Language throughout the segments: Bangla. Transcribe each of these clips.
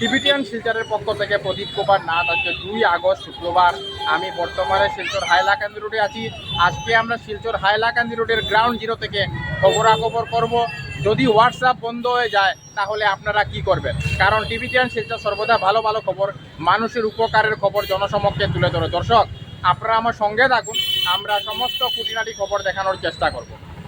টিবিটিয়ান শিলচরের পক্ষ থেকে প্রদীপ কুমার নাথ আজকে দুই আগস্ট, শুক্রবার। আমি বর্তমানে শিলচর হাইলাকান্দি রোডে আছি। আজকে আমরা শিলচর হাইলাকান্দি রোডের গ্রাউন্ড জিরো থেকে খবরাখবর করব। যদি হোয়াটসঅ্যাপ বন্ধ হয়ে যায়, তাহলে আপনারা কি করবেন? কারণ টিবিটিয়ান শিলচর সর্বদা ভালো ভালো খবর, মানুষের উপকারের খবর জনসমক্ষে তুলে ধরে। দর্শক, আপনারা আমার সঙ্গে থাকুন। আমরা সমস্ত খুঁটিনাটি খবর দেখানোর চেষ্টা করব।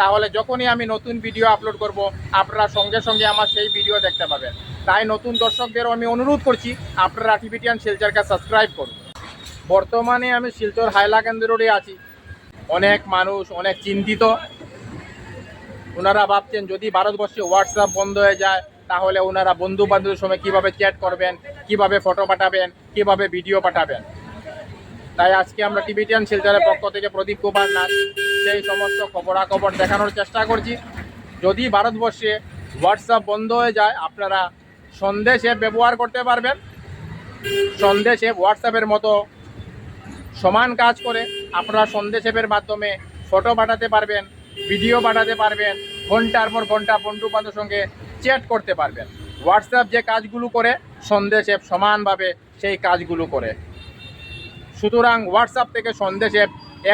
তাহলে যখনই আমি নতুন ভিডিও আপলোড করব, আপনারা সঙ্গে সঙ্গে আমার সেই ভিডিও দেখতে পাবেন। তাই নতুন দর্শকদেরও আমি অনুরোধ করছি, আপনারা টিভিটিয়ান শিলচরকে সাবস্ক্রাইব করুন। বর্তমানে আমি শিলচর হাইলাকান্দি রোডে আছি। অনেক মানুষ, অনেক চিন্তিত। ওনারা ভাবছেন, যদি ভারতবর্ষে হোয়াটসঅ্যাপ বন্ধ হয়ে যায়, তাহলে ওনারা বন্ধু বান্ধবের সঙ্গে কীভাবে চ্যাট করবেন, কীভাবে ফটো পাঠাবেন, কীভাবে ভিডিও পাঠাবেন? তাই আজকে আমরা টিভিটিয়ান শিলচরের পক্ষ থেকে প্রদীপ কুমার নাথ সেই সমস্ত খবরাখবর দেখানোর চেষ্টা করছি। যদি ভারতবর্ষে হোয়াটসঅ্যাপ বন্ধ হয়ে যায়, আপনারা সন্দেশ অ্যাপ ব্যবহার করতে পারবেন। সন্দেশ অ্যাপ হোয়াটসঅ্যাপের মতো সমান কাজ করে আপনারা সন্দেশ অ্যাপের মাধ্যমে ফটো পাঠাতে পারবেন ভিডিও পাঠাতে পারবেন, ঘণ্টার পর ঘণ্টা বন্ধু বান্ধবের সঙ্গে চ্যাট করতে পারবেন। হোয়াটসঅ্যাপ যে কাজগুলো করে, সন্দেশ অ্যাপ সমানভাবে সেই কাজগুলো করে। সুতরাং হোয়াটসঅ্যাপ থেকে সন্দেশ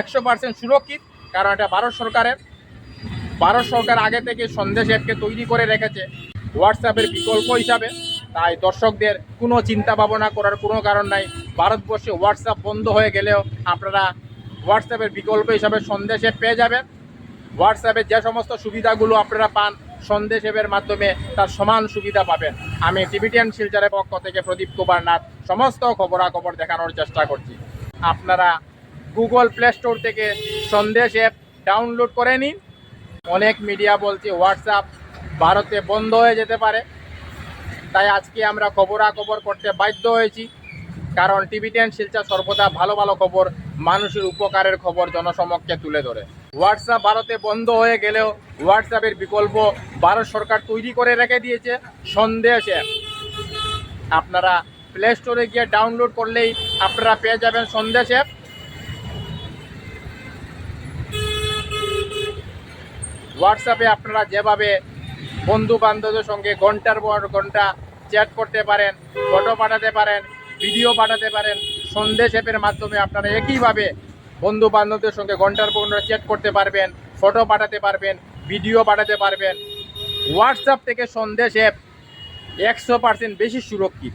একশো পার্সেন্ট সুরক্ষিত, কারণ এটা ভারত সরকারের। ভারত সরকার আগে থেকে সন্দেশ অ্যাপকে তৈরি করে রেখেছে হোয়াটসঅ্যাপের বিকল্প হিসাবে। তাই দর্শকদের কোনো চিন্তা ভাবনা করার কোনো কারণ নাই। ভারতবর্ষে হোয়াটসঅ্যাপ বন্ধ হয়ে গেলেও আপনারা হোয়াটসঅ্যাপের বিকল্প হিসাবে সন্দেশ অ্যাপ পেয়ে যাবেন। হোয়াটসঅ্যাপে যে সমস্ত সুবিধাগুলো আপনারা পান, সন্দেশ অ্যাপের মাধ্যমে তার সমান সুবিধা পাবেন। আমি টিভিটিয়ান শিলচরের পক্ষ থেকে প্রদীপ কুমার নাথ সমস্ত খবরাখবর দেখানোর চেষ্টা করছি। আপনারা গুগল প্লে স্টোর থেকে সন্দেশ অ্যাপ ডাউনলোড করে নিন। অনেক মিডিয়া বলছে হোয়াটসঅ্যাপ ভারতে বন্ধ হয়ে যেতে পারে। তাই আজকে আমরা খবরাখবর করতে বাধ্য হয়েছি। কারণ টিভি টেন শিলচর সর্বদা ভালো ভালো খবর, মানুষের উপকারের খবর জনসমক্ষে তুলে ধরে। হোয়াটসঅ্যাপ ভারতে বন্ধ হয়ে গেলেও হোয়াটসঅ্যাপের বিকল্প ভারত সরকার তৈরি করে রেখে দিয়েছে সন্দেশ অ্যাপ আপনারা প্লে স্টোরে গিয়ে ডাউনলোড করলেই আপনারা পেয়ে যাবেন সন্দেশ অ্যাপ হোয়াটসঅ্যাপে আপনারা যেভাবে বন্ধু বান্ধবদের সঙ্গে ঘণ্টার পর ঘণ্টা চ্যাট করতে পারেন ফটো পাঠাতে পারেন ভিডিও পাঠাতে পারেন, সন্দেশ অ্যাপের মাধ্যমে আপনারা একইভাবে বন্ধু বান্ধবদের সঙ্গে ঘণ্টার পর ঘণ্টা চ্যাট করতে পারবেন ফটো পাঠাতে পারবেন ভিডিও পাঠাতে পারবেন। হোয়াটসঅ্যাপ থেকে সন্দেশ অ্যাপ একশো পার্সেন্ট বেশি সুরক্ষিত।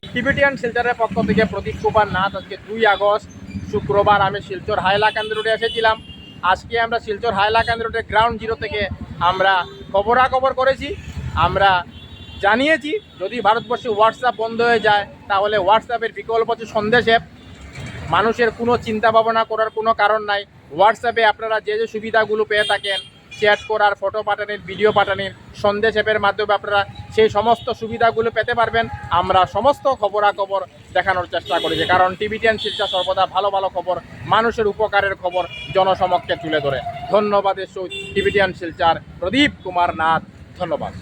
টিবিটিয়ান শিলচরের পক্ষ থেকে প্রদীপ কুমার নাথ আজকে দুই আগস্ট, শুক্রবার আমি শিলচর হাইলাকান্দি রোডে এসেছিলাম। আজকে আমরা শিলচর হাইলাকান্দি রোডের গ্রাউন্ড জিরো থেকে আমরা খবরাখবর করেছি। আমরা জানিয়েছি, যদি ভারতবর্ষে হোয়াটসঅ্যাপ বন্ধ হয়ে যায়, তাহলে হোয়াটসঅ্যাপের বিকল্প হচ্ছে সন্দেশ অ্যাপ মানুষের কোনো চিন্তা ভাবনা করার কোনো কারণ নাই। হোয়াটসঅ্যাপে আপনারা যে যে সুবিধাগুলো পেয়ে থাকেন চ্যাট করার ফটো পাঠানির ভিডিও পাঠানির সন্দেশ অ্যাপের মাধ্যমে আপনারা সেই সমস্ত সুবিধাগুলো পেতে পারবেন। আমরা সমস্ত খবরাখবর দেখানোর চেষ্টা করেছি। কারণ টিভি টেন শিলচা সর্বদা ভালো ভালো খবর, মানুষের উপকারের খবর জনসমক্ষে তুলে ধরে। ধন্যবাদ টিভি টেন শিলচার। প্রদীপ কুমার নাথ, ধন্যবাদ।